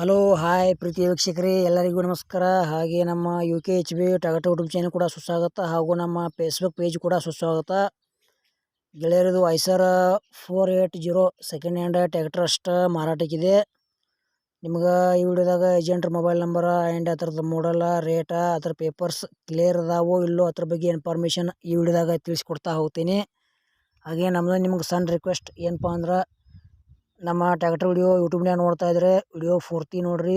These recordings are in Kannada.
ಹಲೋ, ಹಾಯ್ ಪ್ರೀತಿ ವೀಕ್ಷಕರೇ, ಎಲ್ಲರಿಗೂ ನಮಸ್ಕಾರ. ಹಾಗೆ ನಮ್ಮ ಯು ಕೆ ಎಚ್ ಬಿ ಟಗಟ ಯೂಟ್ಯೂಬ್ ಚಾನಲ್ ಕೂಡ ಸುಸ್ವಾಗತ, ಹಾಗೂ ನಮ್ಮ ಫೇಸ್ಬುಕ್ ಪೇಜ್ ಕೂಡ ಸುಸ್ವಾಗತ. ಗೆಳೆಯರದು Eicher four eight zero second hand tractor ಅಷ್ಟು ಮಾರಾಟಕ್ಕಿದೆ. ನಿಮ್ಗೆ ಈ ವಿಡಿಯೋದಾಗ ಏಜೆಂಟ್ರ ಮೊಬೈಲ್ ನಂಬರ್ ಆ್ಯಂಡ್ ಅದ್ರದ್ದು ಮಾಡಲ್ಲ ರೇಟ ಅದ್ರ ಪೇಪರ್ಸ್ ಕ್ಲಿಯರ್ ಅದಾವೋ ಇಲ್ಲೋ ಅದ್ರ ಬಗ್ಗೆ ಇನ್ಫಾರ್ಮೇಷನ್ ಈ ವಿಡಿಯೋದಾಗ ತಿಳಿಸ್ಕೊಡ್ತಾ ಹೋಗ್ತೀನಿ. ಹಾಗೆ ನಮ್ಮದು ನಿಮ್ಗೆ ಸಣ್ಣ ರಿಕ್ವೆಸ್ಟ್ ಏನಪ್ಪ ಅಂದ್ರೆ ನಮ್ಮ ಟ್ಯಾಕ್ಟರ್ ವಿಡಿಯೋ ಯೂಟ್ಯೂಬ್ನ್ಯಾಗ ನೋಡ್ತಾ ಇದ್ರೆ ವಿಡಿಯೋ ಪೂರ್ತಿ ನೋಡ್ರಿ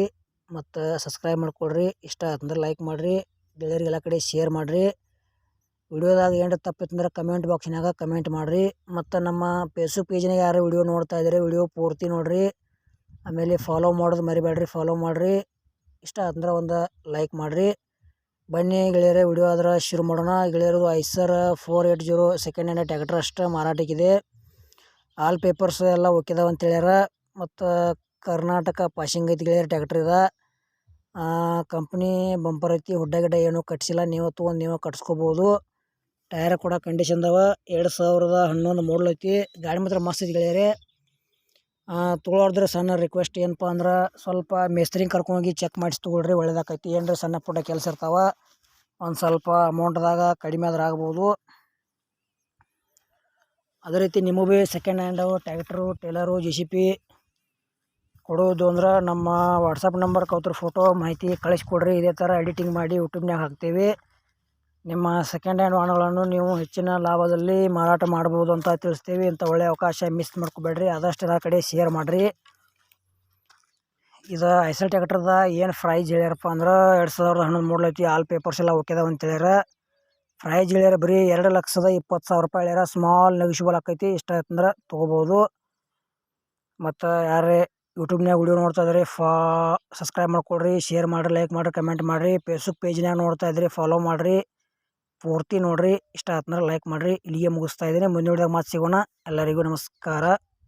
ಮತ್ತು ಸಬ್ಸ್ಕ್ರೈಬ್ ಮಾಡ್ಕೊಳ್ರಿ ಇಷ್ಟ ಆಯ್ತಂದ್ರೆ ಲೈಕ್ ಮಾಡಿರಿ ಗೆಳೆಯರಿಗೆ ಎಲ್ಲ ಕಡೆ ಶೇರ್ ಮಾಡಿರಿ. ವಿಡಿಯೋದಾಗ ಏನು ತಪ್ಪಿತ್ತಂದ್ರೆ ಕಮೆಂಟ್ ಬಾಕ್ಸ್ನಾಗ ಕಮೆಂಟ್ ಮಾಡಿರಿ. ಮತ್ತು ನಮ್ಮ ಫೇಸ್ಬುಕ್ ಪೇಜ್ನಾಗ ಯಾರು ವಿಡಿಯೋ ನೋಡ್ತಾ ಇದ್ದಾರೆ ವಿಡಿಯೋ ಪೂರ್ತಿ ನೋಡಿರಿ. ಆಮೇಲೆ ಫಾಲೋ ಮಾಡೋದು ಮರಿಬೇಡ್ರಿ ಫಾಲೋ ಮಾಡಿರಿ. ಇಷ್ಟ ಆಯ್ತಂದ್ರೆ ಒಂದು ಲೈಕ್ ಮಾಡಿರಿ. ಬನ್ನಿ ಗೆಳೆಯರೇ ವಿಡಿಯೋ ಆದ್ರೆ ಶುರು ಮಾಡೋಣ. ಗೆಳೆಯರು Eicher four eight zero second hand tractor ಅಷ್ಟು ಮಾರಾಟಕ್ಕಿದೆ. ಆಲ್ ಪೇಪರ್ಸ್ ಎಲ್ಲ ಒಕ್ಕಿದಾವ ಅಂತ ಹೇಳ್ಯಾರ. ಮತ್ತು ಕರ್ನಾಟಕ ಪಾಸಿಂಗ್ ಐತಿ ಗೆಳೆಯರ ಟ್ಯಾಕ್ಟ್ರ್ ಇದ. ಕಂಪ್ನಿ ಬಂಪರ್ ಐತಿ, ಹುಡ್ಡ ಗಿಡ್ಡ ಏನೂ ಕಟ್ಸಿಲ್ಲ. ನೀವು ತೊಗೊಂಡು ನೀವು ಕಟ್ಸ್ಕೊಬೋದು. ಟಯರ್ ಕೂಡ ಕಂಡೀಷನ್ ಅದಾವ ಎರಡು ಸಾವಿರದ ಹನ್ನೊಂದು ಮಾಡಲ್ ಐತಿ. ಗಾಡಿ ಮಾತ್ರ ಮಸ್ತ್ ಐತಿ ಗೆಳೆಯರೇ. ತೊಗೊಳೋದ್ರೆ ಸಣ್ಣ ರಿಕ್ವೆಸ್ಟ್ ಏನಪ್ಪ ಅಂದ್ರೆ ಸ್ವಲ್ಪ ಮೇಸ್ತ್ರಿನ ಕರ್ಕೊಂಡೋಗಿ ಚೆಕ್ ಮಾಡಿಸಿ ತೊಗೊಳ್ರಿ, ಒಳ್ಳೇದಾಕೈತಿ. ಏನರ ಸಣ್ಣ ಪುಟ್ಟ ಕೆಲಸ ಇರ್ತಾವ. ಒಂದು ಸ್ವಲ್ಪ ಅಮೌಂಟ್ದಾಗ ಕಡಿಮೆ ಆದ್ರೆ ಆಗ್ಬೋದು. ಅದೇ ರೀತಿ ನಿಮಗೂ ಭೀ second hand tractor trailer J C P ಕೊಡೋದು ಅಂದ್ರೆ ನಮ್ಮ ವಾಟ್ಸಪ್ ನಂಬರ್ ಕೌತ್ರ ಫೋಟೋ ಮಾಹಿತಿ ಕಳಿಸ್ಕೊಡ್ರಿ. ಇದೇ ಥರ ಎಡಿಟಿಂಗ್ ಮಾಡಿ ಯೂಟ್ಯೂಬ್ನಾಗ ಹಾಕ್ತೀವಿ. ನಿಮ್ಮ ಸೆಕೆಂಡ್ ಹ್ಯಾಂಡ್ ವಾಹನಗಳನ್ನು ನೀವು ಹೆಚ್ಚಿನ ಲಾಭದಲ್ಲಿ ಮಾರಾಟ ಮಾಡ್ಬೋದು ಅಂತ ತಿಳಿಸ್ತೀವಿ. ಇಂಥ ಒಳ್ಳೆಯ ಅವಕಾಶ ಮಿಸ್ ಮಾಡ್ಕೋಬೇಡ್ರಿ. ಆದಷ್ಟು ಎಲ್ಲ ಕಡೆ ಶೇರ್ ಮಾಡಿರಿ. ಇದು ಐಸಲ್ ಟ್ಯಾಕ್ಟ್ರದ ಏನು ಪ್ರೈಸ್ ಹೇಳ್ಯಾರಪ್ಪ ಅಂದ್ರೆ ಎರಡು ಸಾವಿರದ ಹನ್ನೊಂದು ಮೂಡ್ಲೈತಿ ಆಲ್ ಪೇಪರ್ಸ್ ಎಲ್ಲ ಓಕೆದಾವ ಅಂತ ಪ್ರೈಸ್ ಹೇಳ್ಯಾರ ಬರೀ ಎರಡು ಲಕ್ಷದ ಇಪ್ಪತ್ತು ಸಾವಿರ ರೂಪಾಯಿ ಹೇಳ್ಯಾರ ಸ್ಮಾಲ್ ನೆಗಿಷಿಬಲ್ ಆಕೈತಿ. ಇಷ್ಟ ಆಯ್ತಂದ್ರೆ ತೊಗೋಬೋದು. ಮತ್ತು ಯಾರೇ ಯೂಟ್ಯೂಬ್ನಾಗ ವಿಡಿಯೋ ನೋಡ್ತಾ ಇದ್ರಿ ಫಾ ಸಬ್ಸ್ಕ್ರೈಬ್ ಮಾಡ್ಕೊಳ್ರಿ ಶೇರ್ ಮಾಡಿರಿ ಲೈಕ್ ಮಾಡಿರಿ ಕಮೆಂಟ್ ಮಾಡಿರಿ ಫೇಸ್ಬುಕ್ ಪೇಜ್ನಾಗ ನೋಡ್ತಾ ಇದ್ರಿ ಫಾಲೋ ಮಾಡಿರಿ, ಪೂರ್ತಿ ನೋಡಿರಿ. ಇಷ್ಟ ಆಯ್ತಂದ್ರೆ ಲೈಕ್ ಮಾಡಿರಿ. ಇಲ್ಲಿಗೆ ಮುಗಿಸ್ತಾ ಇದ್ದೀನಿ. ಮುಂದಿನ ವಿಡಿಯೋದಾಗ ಮಾತು ಸಿಗೋಣ. ಎಲ್ಲರಿಗೂ ನಮಸ್ಕಾರ.